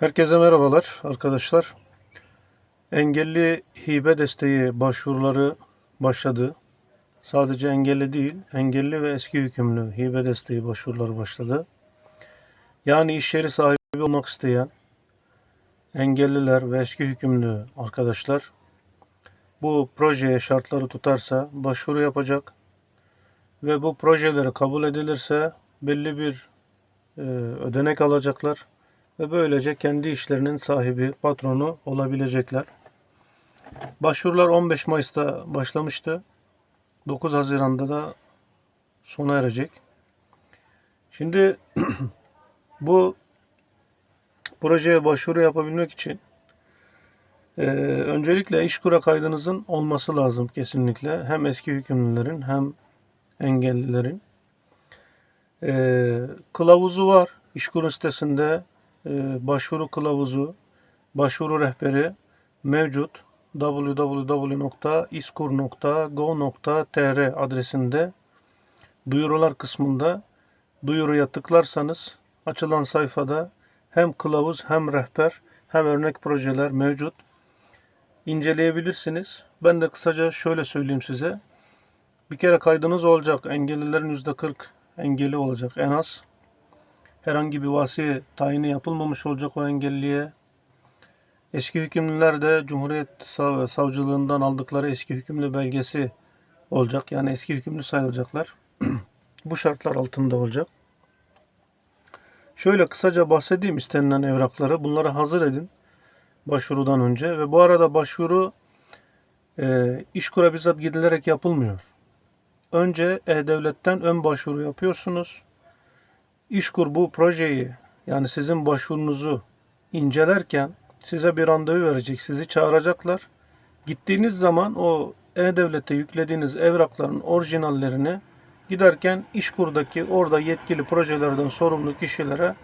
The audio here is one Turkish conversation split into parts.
Herkese merhabalar arkadaşlar. Engelli hibe desteği başvuruları başladı. Sadece engelli değil, engelli ve eski hükümlü hibe desteği başvuruları başladı. Yani iş yeri sahibi olmak isteyen engelliler ve eski hükümlü arkadaşlar bu projeye şartları tutarsa başvuru yapacak ve bu projeleri kabul edilirse belli bir e, ödenek alacaklar ve böylece kendi işlerinin sahibi, patronu olabilecekler. Başvurular 15 Mayıs'ta başlamıştı. 9 Haziran'da da sona erecek. Şimdi bu projeye başvuru yapabilmek için e, öncelikle işkura kaydınızın olması lazım kesinlikle. Hem eski hükümlülerin hem engellilerin. E, kılavuzu var. İşkur sitesinde başvuru kılavuzu, başvuru rehberi mevcut www.iskur.go.tr adresinde duyurular kısmında duyuruya tıklarsanız açılan sayfada hem kılavuz hem rehber hem örnek projeler mevcut. İnceleyebilirsiniz. Ben de kısaca şöyle söyleyeyim size. Bir kere kaydınız olacak. Engellilerin %40 engelli olacak en az herhangi bir vasi tayini yapılmamış olacak o engelliye. Eski hükümlüler de Cumhuriyet Sav- Savcılığından aldıkları eski hükümlü belgesi olacak. Yani eski hükümlü sayılacaklar. Bu şartlar altında olacak. Şöyle kısaca bahsedeyim istenilen evrakları. Bunları hazır edin başvurudan önce. Ve bu arada başvuru e, İşkur'a bizzat gidilerek yapılmıyor. Önce E-Devlet'ten ön başvuru yapıyorsunuz. İşkur bu projeyi yani sizin başvurunuzu incelerken size bir randevu verecek. Sizi çağıracaklar. Gittiğiniz zaman o E-Devlet'e yüklediğiniz evrakların orijinallerini giderken İşkur'daki orada yetkili projelerden sorumlu kişilere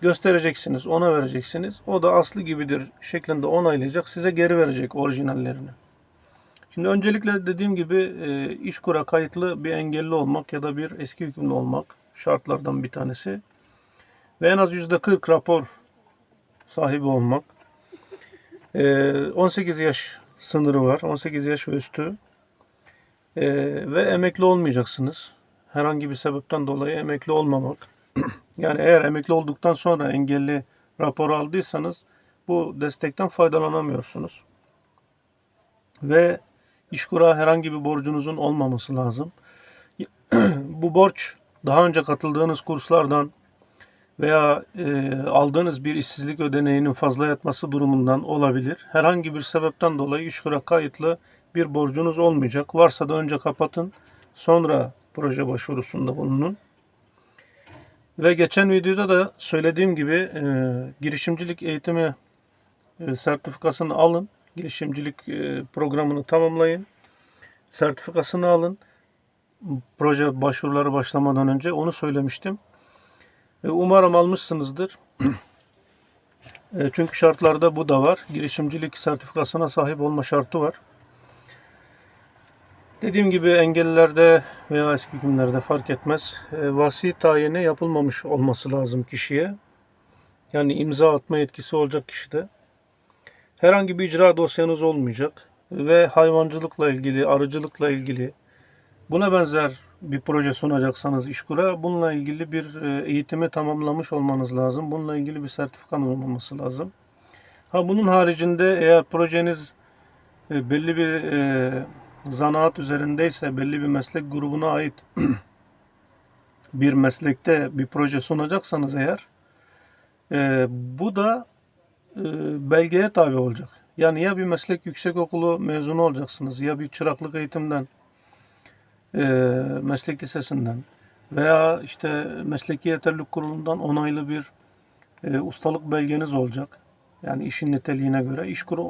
göstereceksiniz. Ona vereceksiniz. O da aslı gibidir şeklinde onaylayacak. Size geri verecek orijinallerini. Şimdi öncelikle dediğim gibi e, İşkur'a kayıtlı bir engelli olmak ya da bir eski hükümlü olmak şartlardan bir tanesi. Ve en az %40 rapor sahibi olmak. Ee, 18 yaş sınırı var. 18 yaş ve üstü. Ee, ve emekli olmayacaksınız. Herhangi bir sebepten dolayı emekli olmamak. yani eğer emekli olduktan sonra engelli raporu aldıysanız bu destekten faydalanamıyorsunuz. Ve işkura herhangi bir borcunuzun olmaması lazım. bu borç daha önce katıldığınız kurslardan veya e, aldığınız bir işsizlik ödeneğinin fazla yatması durumundan olabilir. Herhangi bir sebepten dolayı işkura kayıtlı bir borcunuz olmayacak. Varsa da önce kapatın, sonra proje başvurusunda bulunun. Ve geçen videoda da söylediğim gibi e, girişimcilik eğitimi e, sertifikasını alın. Girişimcilik e, programını tamamlayın. Sertifikasını alın proje başvuruları başlamadan önce onu söylemiştim. E, umarım almışsınızdır. E, çünkü şartlarda bu da var. Girişimcilik sertifikasına sahip olma şartı var. Dediğim gibi engellilerde veya eski hükümlerde fark etmez. E, Vasi tayini yapılmamış olması lazım kişiye. Yani imza atma yetkisi olacak kişide. Herhangi bir icra dosyanız olmayacak. Ve hayvancılıkla ilgili, arıcılıkla ilgili, Buna benzer bir proje sunacaksanız İşkur'a bununla ilgili bir e, eğitimi tamamlamış olmanız lazım. Bununla ilgili bir sertifikanız olmaması lazım. Ha bunun haricinde eğer projeniz e, belli bir e, zanaat üzerindeyse, belli bir meslek grubuna ait bir meslekte bir proje sunacaksanız eğer bu da belgeye tabi olacak. Yani ya bir meslek yüksekokulu mezunu olacaksınız ya bir çıraklık eğitimden e, meslek lisesinden veya işte mesleki yeterlilik kurulundan onaylı bir e, ustalık belgeniz olacak. Yani işin niteliğine göre işkur e,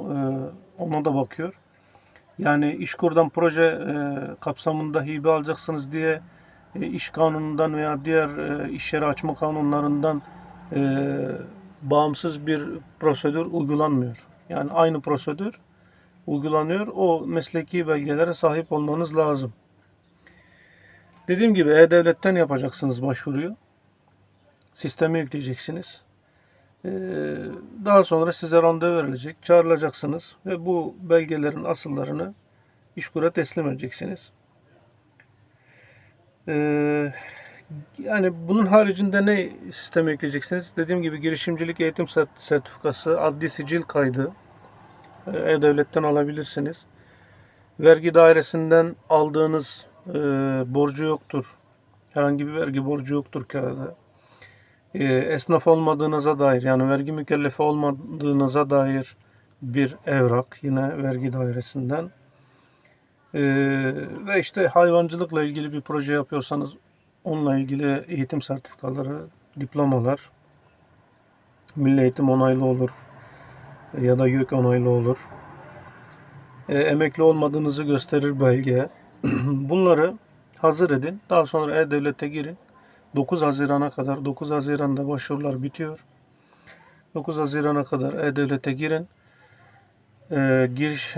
ona da bakıyor. Yani işkurdan proje e, kapsamında hibe alacaksınız diye e, iş kanunundan veya diğer e, iş yeri açma kanunlarından e, bağımsız bir prosedür uygulanmıyor. Yani aynı prosedür uygulanıyor. O mesleki belgelere sahip olmanız lazım. Dediğim gibi E-Devlet'ten yapacaksınız başvuruyu. Sisteme yükleyeceksiniz. Ee, daha sonra size randevu verilecek, çağrılacaksınız ve bu belgelerin asıllarını İşkur'a teslim edeceksiniz. Ee, yani bunun haricinde ne sistem ekleyeceksiniz? Dediğim gibi girişimcilik eğitim sert- sertifikası, adli sicil kaydı e, E-Devlet'ten alabilirsiniz. Vergi dairesinden aldığınız e, borcu yoktur. Herhangi bir vergi borcu yoktur kağıda. E, esnaf olmadığınıza dair yani vergi mükellefi olmadığınıza dair bir evrak yine vergi dairesinden. E, ve işte hayvancılıkla ilgili bir proje yapıyorsanız onunla ilgili eğitim sertifikaları, diplomalar, milli eğitim onaylı olur ya da YÖK onaylı olur. E, emekli olmadığınızı gösterir belge. Bunları hazır edin. Daha sonra E-Devlet'e girin. 9 Haziran'a kadar, 9 Haziran'da başvurular bitiyor. 9 Haziran'a kadar E-Devlet'e girin. E, giriş,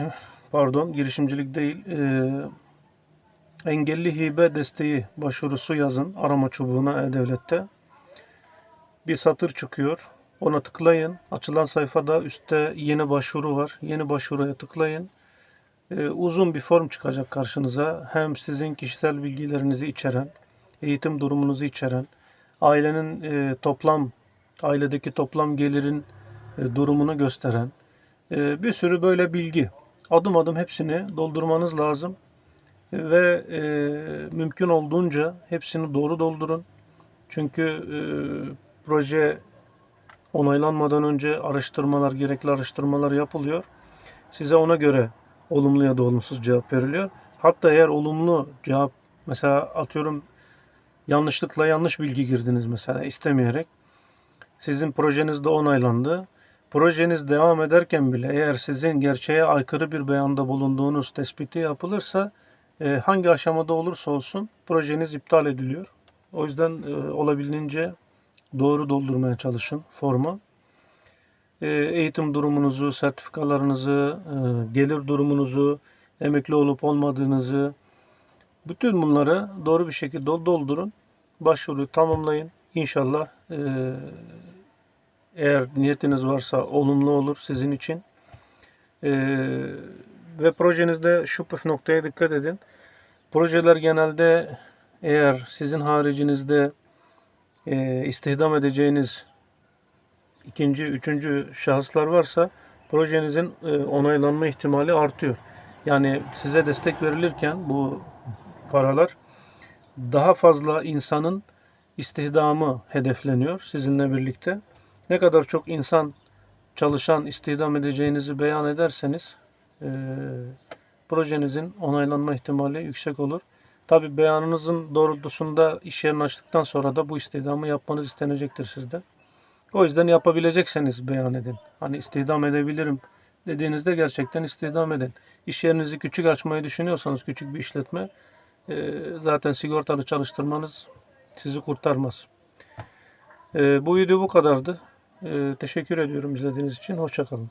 pardon, girişimcilik değil, e, engelli hibe desteği başvurusu yazın arama çubuğuna E-Devlet'te. Bir satır çıkıyor. Ona tıklayın. Açılan sayfada üstte yeni başvuru var. Yeni başvuruya tıklayın. Ee, uzun bir form çıkacak karşınıza. Hem sizin kişisel bilgilerinizi içeren, eğitim durumunuzu içeren, ailenin e, toplam, ailedeki toplam gelirin e, durumunu gösteren e, bir sürü böyle bilgi. Adım adım hepsini doldurmanız lazım ve mümkün olduğunca hepsini doğru doldurun. Çünkü proje onaylanmadan önce araştırmalar, gerekli araştırmalar yapılıyor. Size ona göre olumlu ya da olumsuz cevap veriliyor. Hatta eğer olumlu cevap mesela atıyorum yanlışlıkla yanlış bilgi girdiniz mesela istemeyerek sizin projeniz de onaylandı. Projeniz devam ederken bile eğer sizin gerçeğe aykırı bir beyanda bulunduğunuz tespiti yapılırsa e, hangi aşamada olursa olsun projeniz iptal ediliyor. O yüzden e, olabildiğince doğru doldurmaya çalışın formu. E, eğitim durumunuzu, sertifikalarınızı, e, gelir durumunuzu, emekli olup olmadığınızı, bütün bunları doğru bir şekilde doldurun. Başvuruyu tamamlayın. İnşallah e, eğer niyetiniz varsa olumlu olur sizin için. E, ve projenizde şu püf noktaya dikkat edin. Projeler genelde eğer sizin haricinizde istihdam edeceğiniz ikinci, üçüncü şahıslar varsa projenizin e, onaylanma ihtimali artıyor. Yani size destek verilirken bu paralar daha fazla insanın istihdamı hedefleniyor sizinle birlikte. Ne kadar çok insan çalışan istihdam edeceğinizi beyan ederseniz e, projenizin onaylanma ihtimali yüksek olur. Tabi beyanınızın doğrultusunda iş yerini açtıktan sonra da bu istihdamı yapmanız istenecektir sizden. O yüzden yapabilecekseniz beyan edin. Hani istihdam edebilirim dediğinizde gerçekten istihdam edin. İş yerinizi küçük açmayı düşünüyorsanız küçük bir işletme e, zaten sigortalı çalıştırmanız sizi kurtarmaz. E, bu video bu kadardı. E, teşekkür ediyorum izlediğiniz için. Hoşçakalın.